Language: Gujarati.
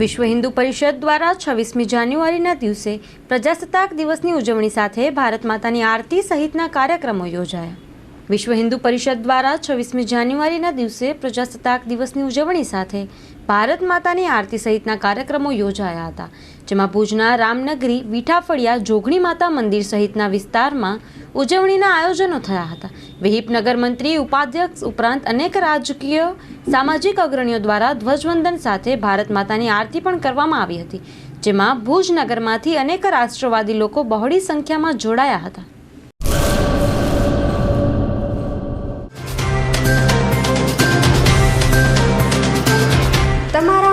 વિશ્વ હિન્દુ પરિષદ દ્વારા છવ્વીસમી જાન્યુઆરીના દિવસે પ્રજાસત્તાક દિવસની ઉજવણી સાથે ભારત માતાની આરતી સહિતના કાર્યક્રમો યોજાયા. વિશ્વ હિન્દુ પરિષદ દ્વારા છવ્વીસમી જાન્યુઆરીના દિવસે પ્રજાસત્તાક દિવસની ઉજવણી સાથે ભારત માતાની આરતી સહિતના કાર્યક્રમો યોજાયા હતા, જેમાં ભુજના રામનગરી, વિઠાફળિયા, જોગણી માતા મંદિર સહિતના વિસ્તારમાં ઉજવણીના આયોજનો થયા હતા. વિહિપનગર મંત્રી ઉપાધ્યક્ષ ઉપરાંત અનેક રાજકીય, સામાજિક અગ્રણીઓ દ્વારા ધ્વજવંદન સાથે ભારત માતાની આરતી પણ કરવામાં આવી હતી, જેમાં ભુજ નગરમાંથી અનેક રાષ્ટ્રવાદી લોકો બહોળી સંખ્યામાં જોડાયા હતા.